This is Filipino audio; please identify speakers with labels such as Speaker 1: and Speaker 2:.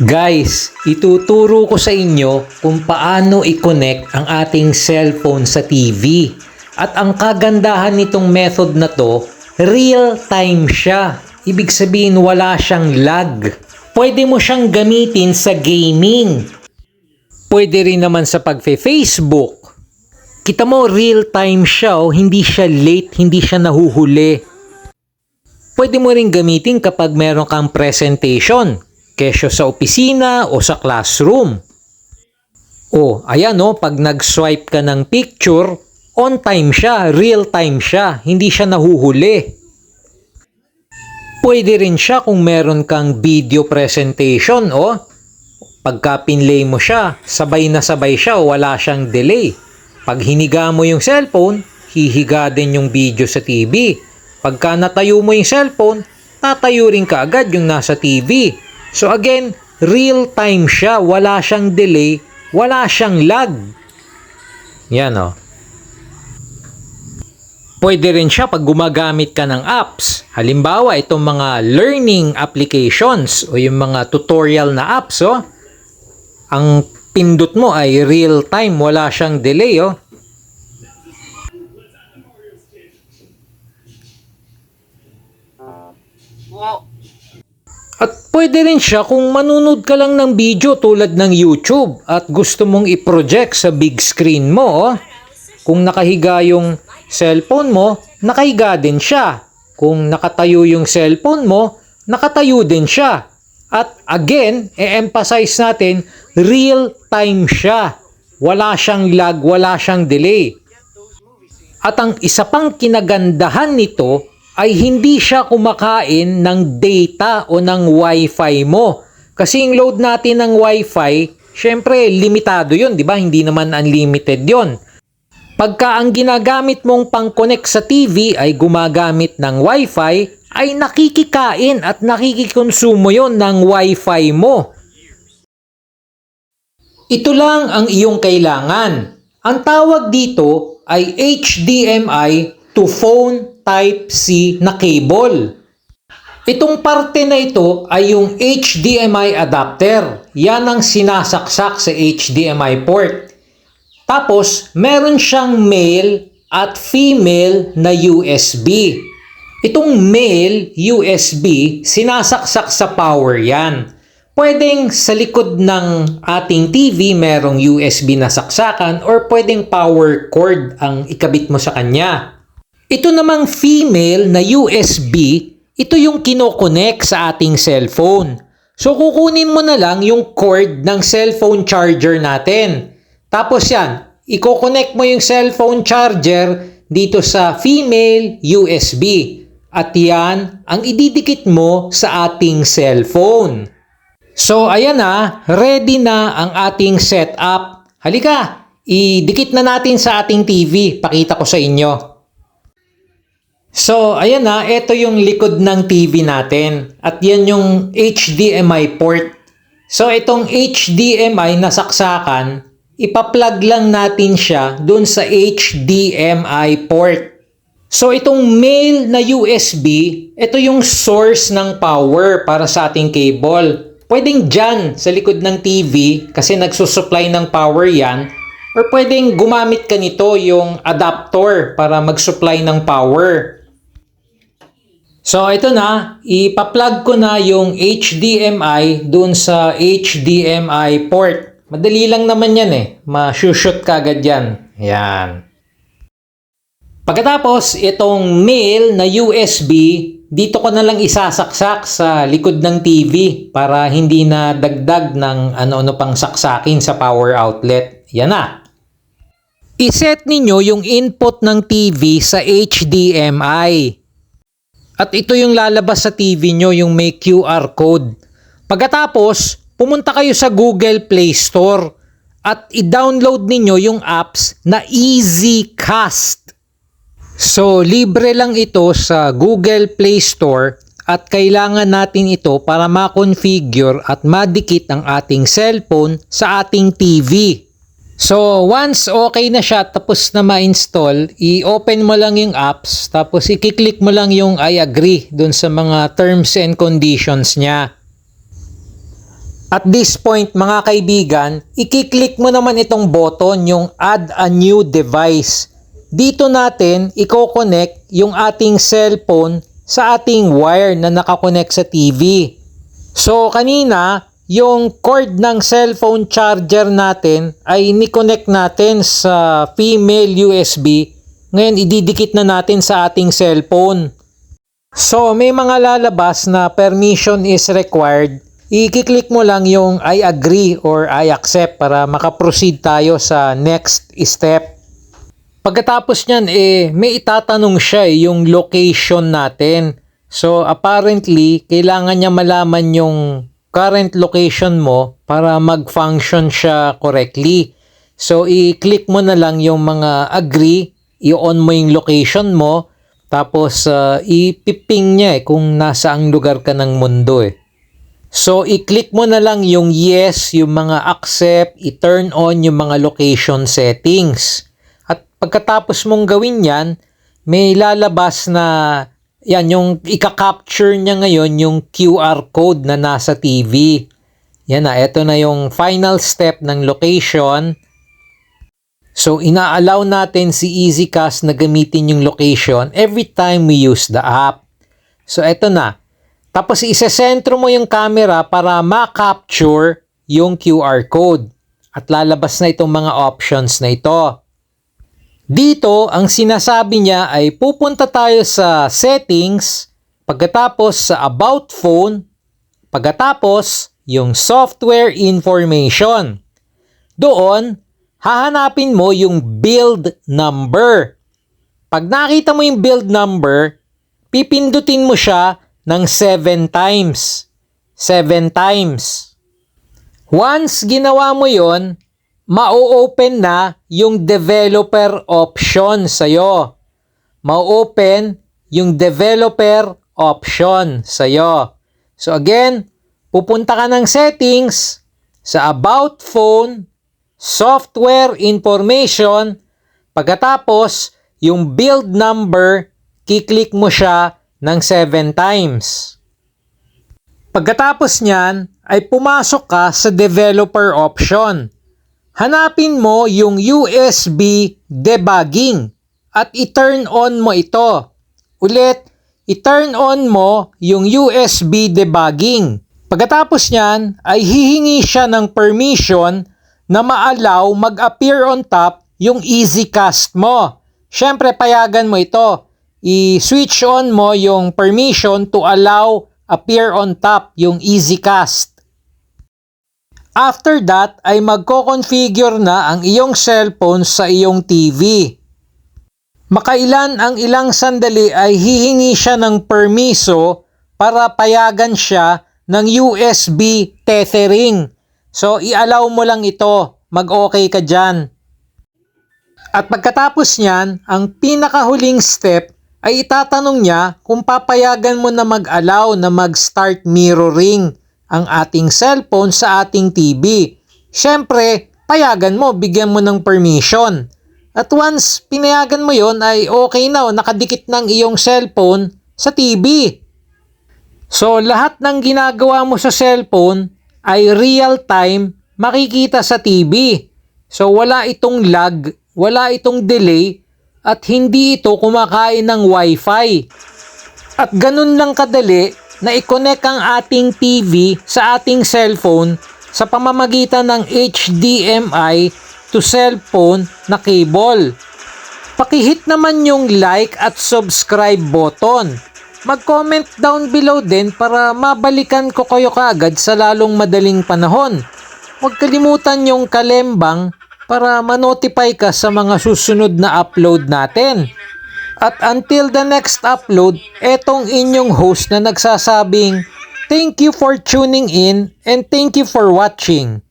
Speaker 1: Guys, ituturo ko sa inyo kung paano i-connect ang ating cellphone sa TV. At ang kagandahan nitong method na to, real time siya. Ibig sabihin wala siyang lag. Pwede mo siyang gamitin sa gaming. Pwede rin naman sa pagfe-Facebook. Kita mo real time siya, oh. hindi siya late, hindi siya nahuhuli. Pwede mo rin gamitin kapag meron kang presentation, kesyo sa opisina o sa classroom. O, ayan no, pag nag-swipe ka ng picture, on time siya, real time siya, hindi siya nahuhuli. Pwede rin siya kung meron kang video presentation o pagka pinlay mo siya, sabay na sabay siya, wala siyang delay. Pag hiniga mo yung cellphone, hihiga din yung video sa TV. Pagka natayo mo yung cellphone, tatayo rin ka agad yung nasa TV. So again, real time siya, wala siyang delay, wala siyang lag. Yan o. Pwede rin siya pag gumagamit ka ng apps. Halimbawa, itong mga learning applications o yung mga tutorial na apps, oh. Ang pindot mo ay real time, wala siyang delay, oh. At pwede rin siya kung manunod ka lang ng video tulad ng YouTube at gusto mong i-project sa big screen mo. Kung nakahiga yung cellphone mo, nakahiga din siya. Kung nakatayo yung cellphone mo, nakatayo din siya. At again, e-emphasize natin, real time siya. Wala siyang lag, wala siyang delay. At ang isa pang kinagandahan nito ay hindi siya kumakain ng data o ng wifi mo. Kasi yung load natin ng wifi, syempre limitado yun, di ba? Hindi naman unlimited yon. Pagka ang ginagamit mong pang-connect sa TV ay gumagamit ng wifi, ay nakikikain at nakikikonsumo yon ng wifi mo. Ito lang ang iyong kailangan. Ang tawag dito ay HDMI to phone Type-C na cable. Itong parte na ito ay yung HDMI adapter. Yan ang sinasaksak sa HDMI port. Tapos, meron siyang male at female na USB. Itong male USB, sinasaksak sa power yan. Pwedeng sa likod ng ating TV merong USB na saksakan or pwedeng power cord ang ikabit mo sa kanya. Ito namang female na USB, ito yung kinokonek sa ating cellphone. So kukunin mo na lang yung cord ng cellphone charger natin. Tapos yan, i-connect mo yung cellphone charger dito sa female USB. At yan ang ididikit mo sa ating cellphone. So ayan na, ready na ang ating setup. Halika, idikit na natin sa ating TV. Pakita ko sa inyo. So, ayan na, ito yung likod ng TV natin. At yan yung HDMI port. So, itong HDMI na saksakan, ipa-plug lang natin siya dun sa HDMI port. So, itong male na USB, ito yung source ng power para sa ating cable. Pwedeng dyan sa likod ng TV kasi nagsusupply ng power yan. Or pwedeng gumamit ka nito yung adapter para mag-supply ng power. So ito na, ipa-plug ko na yung HDMI dun sa HDMI port. Madali lang naman yan eh. Ma-shoot ka agad yan. Yan. Pagkatapos, itong male na USB, dito ko na lang isasaksak sa likod ng TV para hindi na dagdag ng ano-ano pang saksakin sa power outlet. Yan na. Iset ninyo yung input ng TV sa HDMI. At ito yung lalabas sa TV nyo, yung may QR code. Pagkatapos, pumunta kayo sa Google Play Store at i-download ninyo yung apps na EasyCast. So, libre lang ito sa Google Play Store at kailangan natin ito para ma-configure at madikit ang ating cellphone sa ating TV. So, once okay na siya, tapos na ma-install, i-open mo lang yung apps, tapos i-click mo lang yung I agree dun sa mga terms and conditions niya. At this point mga kaibigan, ikiklik mo naman itong button yung add a new device. Dito natin i-connect yung ating cellphone sa ating wire na nakakonect sa TV. So kanina, yung cord ng cellphone charger natin ay ni-connect natin sa female USB. Ngayon ididikit na natin sa ating cellphone. So may mga lalabas na permission is required. I-click mo lang yung I agree or I accept para makaproceed tayo sa next step. Pagkatapos niyan eh may itatanong siya eh, yung location natin. So apparently kailangan niya malaman yung current location mo para mag-function siya correctly. So i-click mo na lang yung mga agree, i-on mo yung location mo, tapos uh, ipiping niya eh kung nasaang lugar ka ng mundo eh. So i-click mo na lang yung yes, yung mga accept, i-turn on yung mga location settings. At pagkatapos mong gawin yan, may lalabas na yan yung ika-capture niya ngayon yung QR code na nasa TV. Yan na, ito na yung final step ng location. So ina-allow natin si EasyCast na gamitin yung location every time we use the app. So ito na. Tapos isesentro mo yung camera para ma-capture yung QR code. At lalabas na itong mga options na ito. Dito, ang sinasabi niya ay pupunta tayo sa settings, pagkatapos sa about phone, pagkatapos yung software information. Doon, hahanapin mo yung build number. Pag nakita mo yung build number, pipindutin mo siya ng 7 times. 7 times. Once ginawa mo yon, ma-open na yung developer option sa'yo. Ma-open yung developer option sa'yo. So again, pupunta ka ng settings sa about phone, software information, pagkatapos yung build number, kiklik mo siya ng 7 times. Pagkatapos niyan, ay pumasok ka sa developer option hanapin mo yung USB debugging at i-turn on mo ito. Ulit, i-turn on mo yung USB debugging. Pagkatapos niyan ay hihingi siya ng permission na ma-allow mag-appear on top yung EasyCast mo. Siyempre, payagan mo ito. I-switch on mo yung permission to allow appear on top yung EasyCast. After that ay magko-configure na ang iyong cellphone sa iyong TV. Makailan ang ilang sandali ay hihingi siya ng permiso para payagan siya ng USB tethering. So, i-allow mo lang ito. Mag-okay ka dyan. At pagkatapos niyan, ang pinakahuling step ay itatanong niya kung papayagan mo na mag-allow na mag-start mirroring ang ating cellphone sa ating TV. Siyempre, payagan mo, bigyan mo ng permission. At once pinayagan mo yon ay okay na, nakadikit ng iyong cellphone sa TV. So lahat ng ginagawa mo sa cellphone ay real time makikita sa TV. So wala itong lag, wala itong delay at hindi ito kumakain ng wifi. At ganun lang kadali na i-connect ang ating TV sa ating cellphone sa pamamagitan ng HDMI to cellphone na cable. Pakihit naman yung like at subscribe button. Mag-comment down below din para mabalikan ko kayo kaagad sa lalong madaling panahon. Huwag kalimutan yung kalembang para manotify ka sa mga susunod na upload natin. At until the next upload, etong inyong host na nagsasabing, Thank you for tuning in and thank you for watching.